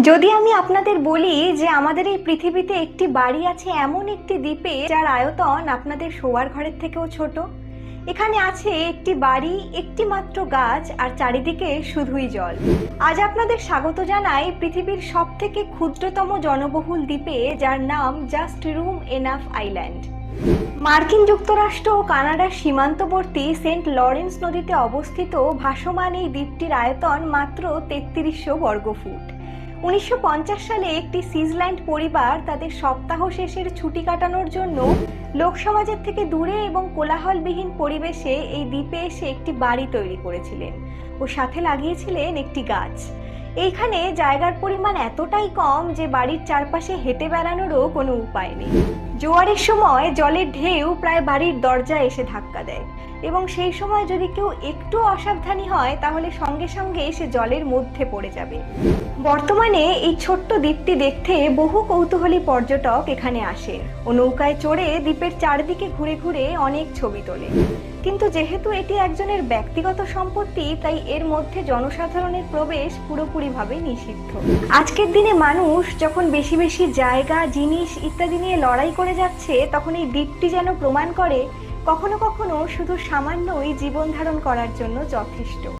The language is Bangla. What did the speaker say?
যদি আমি আপনাদের বলি যে আমাদের এই পৃথিবীতে একটি বাড়ি আছে এমন একটি দ্বীপে যার আয়তন আপনাদের শোয়ার ঘরের থেকেও ছোট। এখানে আছে একটি বাড়ি, একটি মাত্র গাছ আর চারিদিকে শুধুই জল। আজ আপনাদের স্বাগত জানাই পৃথিবীর সব থেকে ক্ষুদ্রতম জনবহুল দ্বীপে যার নাম জাস্ট রুম এনাফ আইল্যান্ড। মার্কিন যুক্তরাষ্ট্র ও কানাডার সীমান্তবর্তী সেন্ট লরেন্স নদীতে অবস্থিত ভাসমান এই দ্বীপটির আয়তন মাত্র তেত্রিশশো বর্গফুট। উনিশশো পঞ্চাশ সালে একটি সিজল্যান্ড পরিবার তাদের সপ্তাহ শেষের ছুটি কাটানোর জন্য লোকসমাজের থেকে দূরে এবং কোলাহলবিহীন পরিবেশে এই দ্বীপে এসে একটি বাড়ি তৈরি করেছিলেন ও সাথে লাগিয়েছিলেন একটি গাছ। এইখানে জায়গার পরিমাণ এতটাই কম যে বাড়ির চারপাশে হেঁটে বেড়ানোরও কোনো উপায় নেই। জোয়ারের সময় জলের ঢেউ প্রায় বাড়ির দরজায় এসে ধাক্কা দেয়। এবং সেই সময় যদি কেউ একটু অসাবধানী হয়, তাহলে সঙ্গে সঙ্গে সে জলের মধ্যে পড়ে যাবে। বর্তমানে এই ছোট্ট দ্বীপটি দেখতে বহু কৌতূহলী পর্যটক এখানে আসে। ও নৌকায় চড়ে দ্বীপের চারদিকে ঘুরে ঘুরে অনেক ছবি তোলে। কিন্তু যেহেতু এটি একজনের ব্যক্তিগত সম্পত্তি, তাই এর মধ্যে জনসাধারণের প্রবেশ পুরোপুরিভাবে নিষিদ্ধ। আজকের দিনে মানুষ যখন বেশি বেশি জায়গা, জিনিস ইত্যাদি নিয়ে লড়াই করে যাচ্ছে, তখন এই দ্বীপটি যেন প্রমাণ করে কখনো কখনো শুধু সামান্যই জীবন ধারণ করার জন্য যথেষ্ট।